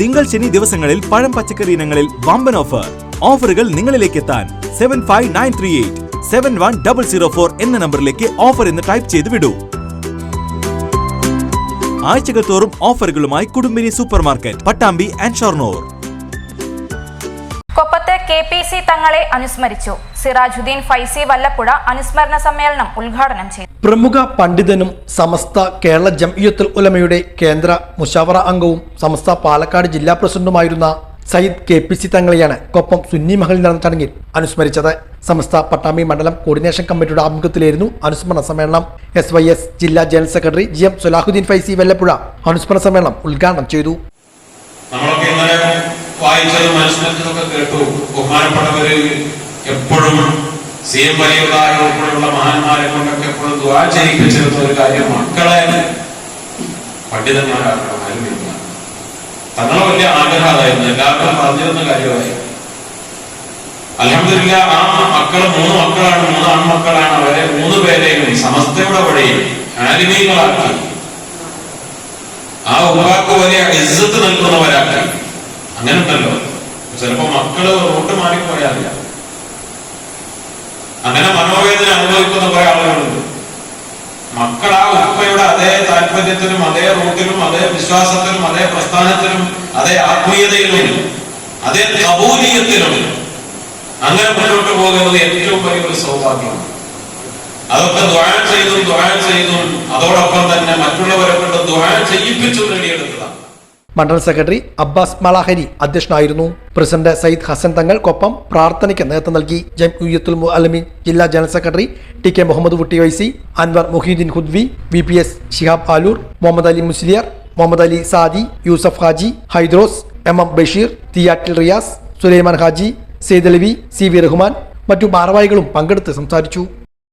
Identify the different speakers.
Speaker 1: തിങ്കൾ ശനി ദിവസങ്ങളിൽ പഴം പച്ചക്കറി ഇനങ്ങളിൽ വമ്പൻ ഓഫർ ഓഫറുകൾ നിങ്ങളിലേക്ക് എത്താൻ seven five nine three eight seven one double zero four എന്ന നമ്പറിലേക്ക് ഓഫർ എന്ന് ടൈപ്പ് ചെയ്ത് വിടൂ. ആഴ്ചകൾ തോറും ഓഫറുകളുമായി Kudumbini super market Pattambi and Shoranur.
Speaker 2: കൊപ്പത്ത് K P C തങ്ങളെ അനുസ്മരിച്ചു. സിറാജുദ്ദീൻ ഫൈസി വല്ലപ്പുഴ അനുസ്മരണ സമ്മേളനം ഉദ്ഘാടനം ചെയ്തു.
Speaker 3: പ്രമുഖ പണ്ഡിതനും സമസ്ത കേരള ജംഇയത്തുൽ ഉലമയുടെ കേന്ദ്ര മുഷാവറ അംഗവും സമസ്ത പാലക്കാട് ജില്ലാ പ്രസിഡന്റുമായിരുന്ന സയ്യിദ് കെ പി സി തങ്ങളെയാണ് കൊപ്പം സുന്നി മഹലിൽ നടന്ന ചടങ്ങിൽ അനുസ്മരിച്ചത്. സമസ്ത പട്ടാമി മണ്ഡലം കോർഡിനേഷൻ കമ്മിറ്റിയുടെ ആഭിമുഖ്യത്തിലായിരുന്നു അനുസ്മരണ സമ്മേളനം. എസ് വൈ എസ് ജില്ലാ general secretary G M Sulahuddin Faizy Vallappuzha അനുസ്മരണ സമ്മേളനം ഉദ്ഘാടനം ചെയ്തു.
Speaker 4: ഇന്നലെ വായിച്ചതും മനസ്സിലാക്കിയതൊക്കെ കേട്ടു. ബഹുമാനപ്പെട്ടവര് എപ്പോഴും സി എം വലിയുള്ളായ ഉൾപ്പെടെയുള്ള മഹാന്മാരെ കൊണ്ടൊക്കെ എപ്പോഴും ദ്വാ ചെയ്യിപ്പിച്ചിരുന്ന ഒരു കാര്യം മക്കളെ പണ്ഡിതന്മാരാക്കണം തങ്ങളെ വലിയ ആഗ്രഹമായിരുന്നു എല്ലാവർക്കും പറഞ്ഞിരുന്ന കാര്യമായി. അലഹമില്ല ആ മക്കൾ മൂന്ന് മക്കളാണ് മൂന്ന് ആൺമക്കളാണ്. അവരെ മൂന്ന് പേരെയും സമസ്തയുടെ വഴിയും ആലിമീകളാക്കി ആ ഉപ്പാക്ക് വലിയ ഇസ്സത്ത് നൽകുന്നവരാക്കി. അങ്ങനെ ഉണ്ടല്ലോ ചിലപ്പോ മക്കൾ റൂട്ട് മാറിപ്പോയാറില്ല. അങ്ങനെ മനോവേദന അനുഭവിക്കുന്ന കുറെ ആളുകളുണ്ട്. മക്കൾ ആ ഉപ്പയുടെ അതേ താല്പര്യത്തിലും അതേ റൂട്ടിലും അതേ വിശ്വാസത്തിലും അതേ പ്രസ്ഥാനത്തിലും അതേ ആത്മീയതയിലും അതേ കബൂലീയത്തിലും അങ്ങനെ മുന്നോട്ട് പോകുന്നത് ഏറ്റവും വലിയൊരു സൗഭാഗ്യമാണ്. അതൊക്കെ ദ്വാരം ചെയ്തും ദ്വാരം ചെയ്തും അതോടൊപ്പം തന്നെ മറ്റുള്ളവരെ കൊണ്ട് ദ്വാരം ചെയ്യിപ്പിച്ചു നേടിയെടുത്തതാണ്.
Speaker 3: മണ്ഡലം സെക്രട്ടറി അബ്ബാസ് മലാഹരി അധ്യക്ഷനായിരുന്നു. പ്രസിഡന്റ് സയ്യിദ് ഹസൻ തങ്ങൾക്കൊപ്പം പ്രാർത്ഥനയ്ക്ക് നേതൃത്വം നൽകി. ജംഇത്തുൽ മുഅലമീൻ ജില്ലാ general secretary T K Muhammad Kutty വൈസി Anwar Muhiyuddeen Hudawi V P S Shihab Aloor Muhammad Ali Musliyar Muhammad Ali Saadi Yusuf Haji Haidros M M Basheer Thiyattil Riyas Sulaiman Haji Sayed Alavi C V Rahman മറ്റു ഭാരവാഹികളും പങ്കെടുത്ത് സംസാരിച്ചു.